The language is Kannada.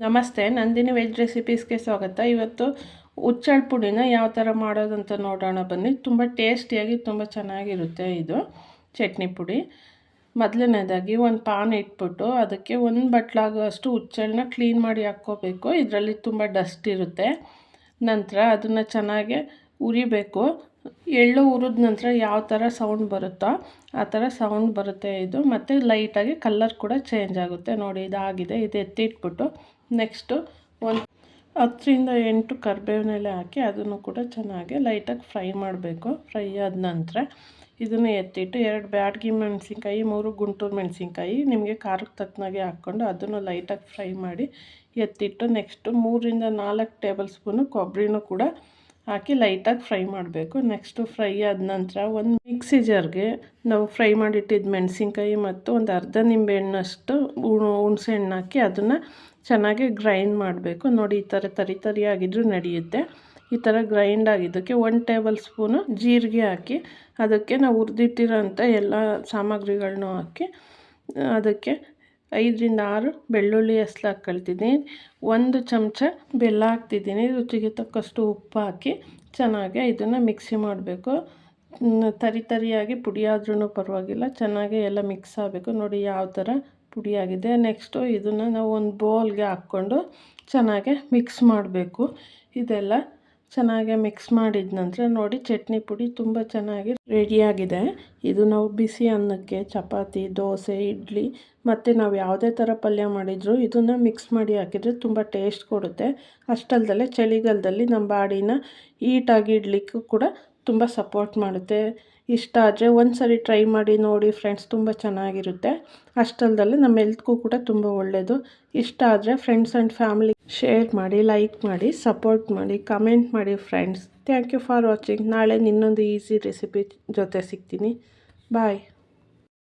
ನಮಸ್ತೆ, ನಂದಿನಿ ವೆಜ್ ರೆಸಿಪೀಸ್ಗೆ ಸ್ವಾಗತ. ಇವತ್ತು ಹುಚ್ಚಳ ಪುಡಿನ ಯಾವ ಥರ ಮಾಡೋದಂತ ನೋಡೋಣ ಬನ್ನಿ. ತುಂಬ ಟೇಸ್ಟಿಯಾಗಿ ತುಂಬ ಚೆನ್ನಾಗಿರುತ್ತೆ ಇದು, ಚಟ್ನಿ ಪುಡಿ. ಮೊದಲನೇದಾಗಿ ಒಂದು ಪಾನ್ ಇಟ್ಬಿಟ್ಟು ಅದಕ್ಕೆ ಒಂದು ಬಟ್ಲಾಗುವಷ್ಟು ಹುಚ್ಚಳನ್ನ ಕ್ಲೀನ್ ಮಾಡಿ ಹಾಕ್ಕೋಬೇಕು. ಇದರಲ್ಲಿ ತುಂಬ ಡಸ್ಟ್ ಇರುತ್ತೆ. ನಂತರ ಅದನ್ನು ಚೆನ್ನಾಗಿ ಉರಿಬೇಕು. ಎಳ್ಳು ಹುರಿದ ನಂತರ ಯಾವ ಥರ ಸೌಂಡ್ ಬರುತ್ತೋ ಆ ಥರ ಸೌಂಡ್ ಬರುತ್ತೆ ಇದು. ಮತ್ತು ಲೈಟಾಗಿ ಕಲ್ಲರ್ ಕೂಡ ಚೇಂಜ್ ಆಗುತ್ತೆ. ನೋಡಿ, ಇದಾಗಿದೆ. ಇದು ಎತ್ತಿಟ್ಬಿಟ್ಟು ನೆಕ್ಸ್ಟು ಒಂದು ಹತ್ತರಿಂದ ಎಂಟು ಕರಿಬೇವಿನೆಲೆ ಹಾಕಿ ಅದನ್ನು ಕೂಡ ಚೆನ್ನಾಗಿ ಲೈಟಾಗಿ ಫ್ರೈ ಮಾಡಬೇಕು. ಫ್ರೈ ಆದ ನಂತರ ಇದನ್ನು ಎತ್ತಿಟ್ಟು ಎರಡು ಬ್ಯಾಡ್ಗಿ ಮೆಣಸಿನ್ಕಾಯಿ, ಮೂರು ಗುಂಟೂರು ಮೆಣಸಿನ್ಕಾಯಿ ನಿಮಗೆ ಖಾರಕ್ಕೆ ತಕ್ಕನಾಗೆ ಹಾಕ್ಕೊಂಡು ಅದನ್ನು ಲೈಟಾಗಿ ಫ್ರೈ ಮಾಡಿ ಎತ್ತಿಟ್ಟು ನೆಕ್ಸ್ಟು ಮೂರರಿಂದ ನಾಲ್ಕು ಟೇಬಲ್ ಸ್ಪೂನು ಕೊಬ್ಬರಿನೂ ಕೂಡ ಹಾಕಿ ಲೈಟಾಗಿ ಫ್ರೈ ಮಾಡಬೇಕು. ನೆಕ್ಸ್ಟು ಫ್ರೈ ಆದ ನಂತರ ಒಂದು ಮಿಕ್ಸಿ ಜಾರ್ಗೆ ನಾವು ಫ್ರೈ ಮಾಡಿಟ್ಟಿದ್ದ ಮೆಣಸಿನ್ಕಾಯಿ ಮತ್ತು ಒಂದು ಅರ್ಧ ನಿಂಬೆಹಣ್ಣಷ್ಟು ಹುಣಸೆ ಹಣ್ಣು ಹಾಕಿ ಅದನ್ನು ಚೆನ್ನಾಗಿ ಗ್ರೈಂಡ್ ಮಾಡಬೇಕು. ನೋಡಿ, ಈ ಥರ ತರಿ ತರಿಯಾಗಿದ್ರೂ ನಡೆಯುತ್ತೆ. ಈ ಥರ ಗ್ರೈಂಡ್ ಆಗಿದ್ದಕ್ಕೆ ಒನ್ ಟೇಬಲ್ ಸ್ಪೂನು ಜೀರಿಗೆ ಹಾಕಿ ಅದಕ್ಕೆ ನಾವು ಹುರಿದಿಟ್ಟಿರೋಂಥ ಎಲ್ಲ ಸಾಮಗ್ರಿಗಳನ್ನೂ ಹಾಕಿ ಅದಕ್ಕೆ ಐದರಿಂದ ಆರು ಬೆಳ್ಳುಳ್ಳಿ ಹೆಸ್ಲು ಹಾಕ್ಕೊಳ್ತಿದ್ದೀನಿ. ಒಂದು ಚಮಚ ಬೆಲ್ಲ ಹಾಕ್ತಿದ್ದೀನಿ. ರುಚಿಗೆ ತಕ್ಕಷ್ಟು ಉಪ್ಪು ಹಾಕಿ ಚೆನ್ನಾಗಿ ಇದನ್ನು ಮಿಕ್ಸಿ ಮಾಡಬೇಕು. ತರಿ ತರಿಯಾಗಿ ಪುಡಿಯಾದ್ರೂ ಪರವಾಗಿಲ್ಲ. ಚೆನ್ನಾಗಿ ಎಲ್ಲ ಮಿಕ್ಸ್ ಆಗಬೇಕು. ನೋಡಿ ಯಾವ ಥರ ಪುಡಿಯಾಗಿದೆ ನೆಕ್ಸ್ಟು ಇದನ್ನು ನಾವು ಒಂದು ಬೌಲ್ಗೆ ಹಾಕ್ಕೊಂಡು ಚೆನ್ನಾಗಿ ಮಿಕ್ಸ್ ಮಾಡಬೇಕು. ಇದೆಲ್ಲ ಚೆನ್ನಾಗಿ ಮಿಕ್ಸ್ ಮಾಡಿದ ನಂತರ ನೋಡಿ ಚಟ್ನಿ ಪುಡಿ ತುಂಬ ಚೆನ್ನಾಗಿ ರೆಡಿಯಾಗಿದೆ ಇದು ನಾವು ಬಿಸಿ ಅನ್ನಕ್ಕೆ ಚಪಾತಿ, ದೋಸೆ, ಇಡ್ಲಿ ಮತ್ತು ನಾವು ಯಾವುದೇ ಥರ ಪಲ್ಯ ಮಾಡಿದರೂ ಇದನ್ನು ಮಿಕ್ಸ್ ಮಾಡಿ ಹಾಕಿದರೆ ತುಂಬ ಟೇಸ್ಟ್ ಕೊಡುತ್ತೆ. ಅಷ್ಟಲ್ದಲ್ಲೇ ಚಳಿಗಾಲದಲ್ಲಿ ನಮ್ಮ ಬಾಡಿನ ಹೀಟಾಗಿ ಇಡಲಿಕ್ಕೂ ಕೂಡ ತುಂಬ ಸಪೋರ್ಟ್ ಮಾಡುತ್ತೆ. ಇಷ್ಟ ಆದರೆ ಒಂದು ಸರಿ ಟ್ರೈ ಮಾಡಿ ನೋಡಿ ಫ್ರೆಂಡ್ಸ್ ತುಂಬ ಚೆನ್ನಾಗಿರುತ್ತೆ. ಅಷ್ಟಲ್ದಲ್ಲೇ ನಮ್ಮ ಹೆಲ್ತ್ಗೂ ಕೂಡ ತುಂಬ ಒಳ್ಳೆಯದು ಇಷ್ಟ ಆದರೆ ಫ್ರೆಂಡ್ಸ್ ಆ್ಯಂಡ್ ಫ್ಯಾಮಿಲಿ ಶೇರ್ ಮಾಡಿ ಲೈಕ್ ಮಾಡಿ ಸಪೋರ್ಟ್ ಮಾಡಿ ಕಮೆಂಟ್ ಮಾಡಿ friends thank you for watching ನಾಳೆ ಇನ್ನೊಂದು ಈಸಿ ರೆಸಿಪಿ ಜೊತೆ ಸಿಗ್ತೀನಿ. ಬಾಯ್